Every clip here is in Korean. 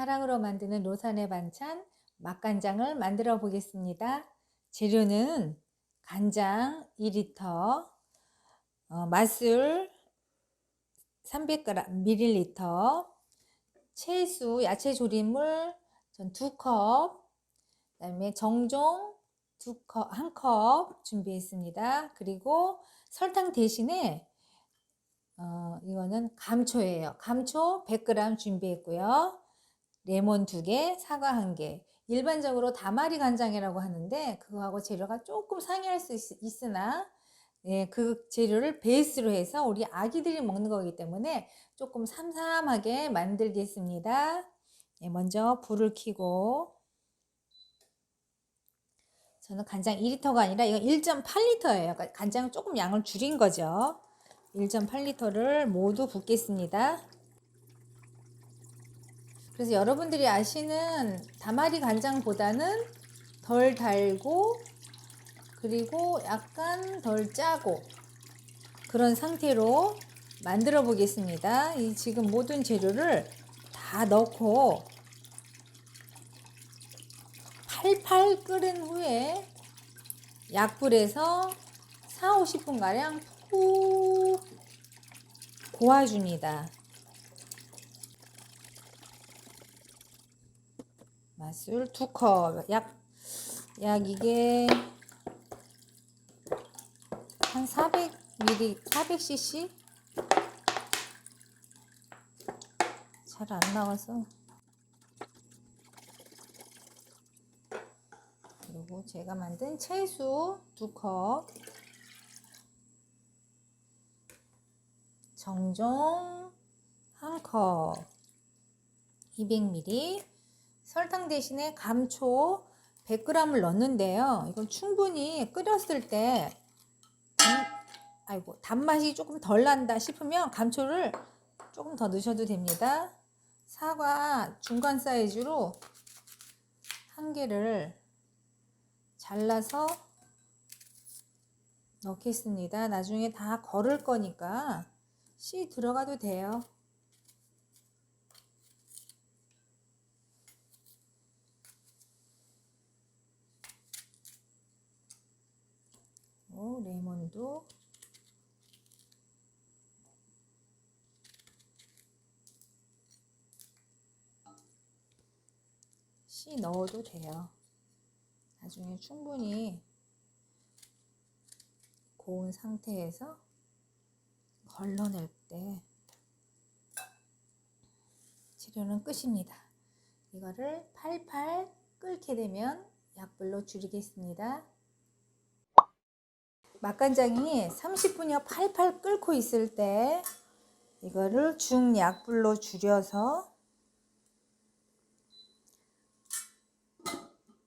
사랑으로 만드는 로산의 반찬 맛간장을 만들어 보겠습니다. 재료는 간장 2리터, 어, 맛술 300g ml, 채수 야채 조림물 전 2컵, 그 다음에 정종 2컵, 1컵 준비했습니다. 그리고 설탕 대신에 어, 이거는 감초예요. 감초 100g 준비했고요. 레몬 2개, 사과 1개. 일반적으로 다마리 간장이라고 하는데 그거하고 재료가 조금 상이할 수 있, 으나 예, 그 재료를 베이스로 해서 우리 아기들이 먹는 거기 때문에 조금 삼삼하게 만들겠습니다. 예, 먼저 불을 켜고 저는 간장 2리터가 아니라 이건 1.8리터예요. 그러니까 간장 조금 양을 줄인 거죠. 1.8리터를 모두 붓겠습니다. 그래서 여러분들이 아시는 다마리 간장보다는 덜 달고 그리고 약간 덜 짜고 그런 상태로 만들어 보겠습니다. 이 지금 모든 재료를 다 넣고 팔팔 끓은 후에 약불에서 4, 50분 가량 푹 고아줍니다. 맛술 두 컵. 약, 약 이게 한 400ml, 400cc? 잘 안 나와서. 그리고 제가 만든 채수 두 컵. 정종 한 컵. 200ml. 설탕 대신에 감초 100g을 넣는데요. 이건 충분히 끓였을 때 단, 아이고 단맛이 조금 덜 난다 싶으면 감초를 조금 더 넣으셔도 됩니다. 사과 중간 사이즈로 한 개를 잘라서 넣겠습니다. 나중에 다 걸을 거니까 씨 들어가도 돼요. 어, 레몬도 씨 넣어도 돼요. 나중에 충분히 고운 상태에서 걸러낼 때 치료는 끝입니다. 이거를 팔팔 끓게 되면 약불로 줄이겠습니다. 맛간장이 30분여 팔팔 끓고 있을 때 이거를 중약불로 줄여서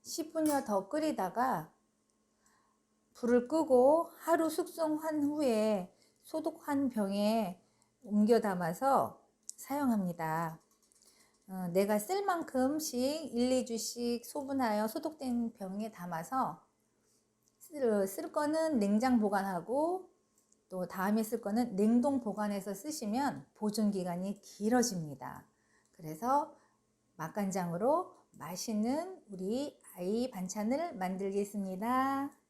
10분여 더 끓이다가 불을 끄고 하루 숙성한 후에 소독한 병에 옮겨 담아서 사용합니다. 어, 내가 쓸 만큼씩 1, 2주씩 소분하여 소독된 병에 담아서 쓸, 쓸 거는 냉장 보관하고 또 다음에 쓸 거는 냉동 보관해서 쓰시면 보존 기간이 길어집니다. 그래서 맛간장으로 맛있는 우리 아이 반찬을 만들겠습니다.